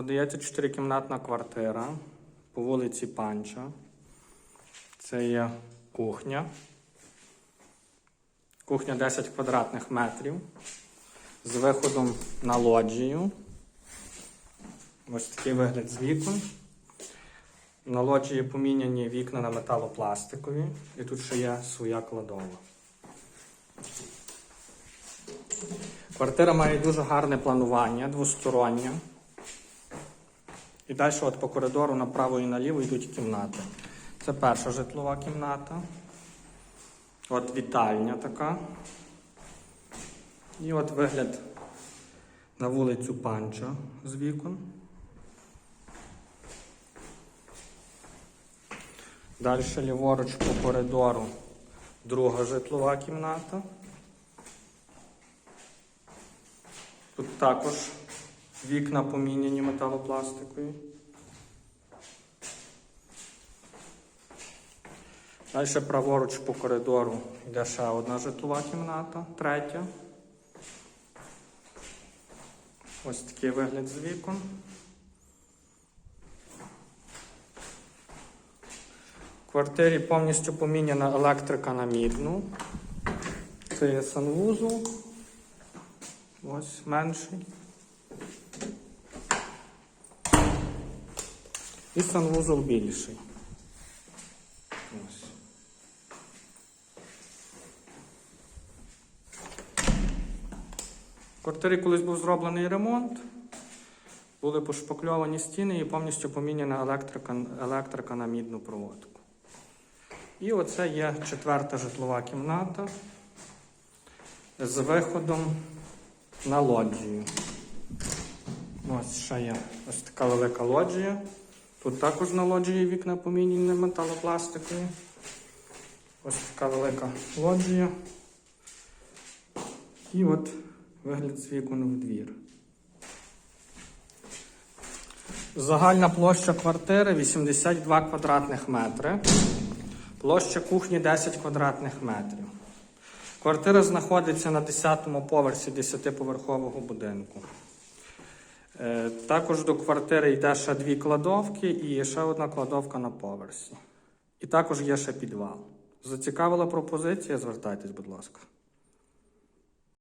Продається чотирикімнатна квартира по вулиці Панча. Це є кухня. Кухня 10 квадратних метрів з виходом на лоджію. Ось такий вигляд з вікон. На лоджії поміняні вікна на металопластикові. І тут ще є своя кладова. Квартира має дуже гарне планування, двостороннє. І далі от по коридору направо і наліво йдуть кімнати. Це перша житлова кімната. От вітальня така. І от вигляд на вулицю Панча з вікон. Далі ліворуч по коридору друга житлова кімната. Тут також вікна поміняні металопластикові. Далі праворуч по коридору йде ще одна житлова кімната, третя. Ось такий вигляд з вікон. В квартирі повністю поміняна електрика на мідну. Це є санвузол. Ось менший. І санвузол більший. В квартирі колись був зроблений ремонт. Були пошпакльовані стіни і повністю поміняна електрика, електрика на мідну проводку. І оце є четверта житлова кімната з виходом на лоджію. Ось ще є ось така велика лоджія. Тут також на лоджії вікна поміняні металопластикові. Ось така велика лоджія. І от вигляд з вікон в двір. Загальна площа квартири 82 квадратних метри. Площа кухні 10 квадратних метрів. Квартира знаходиться на 10-му поверсі 10-поверхового будинку. Е, Також до квартири йде ще дві кладовки і ще одна кладовка на поверсі. І також є ще підвал. Зацікавила пропозиція? Звертайтесь, будь ласка.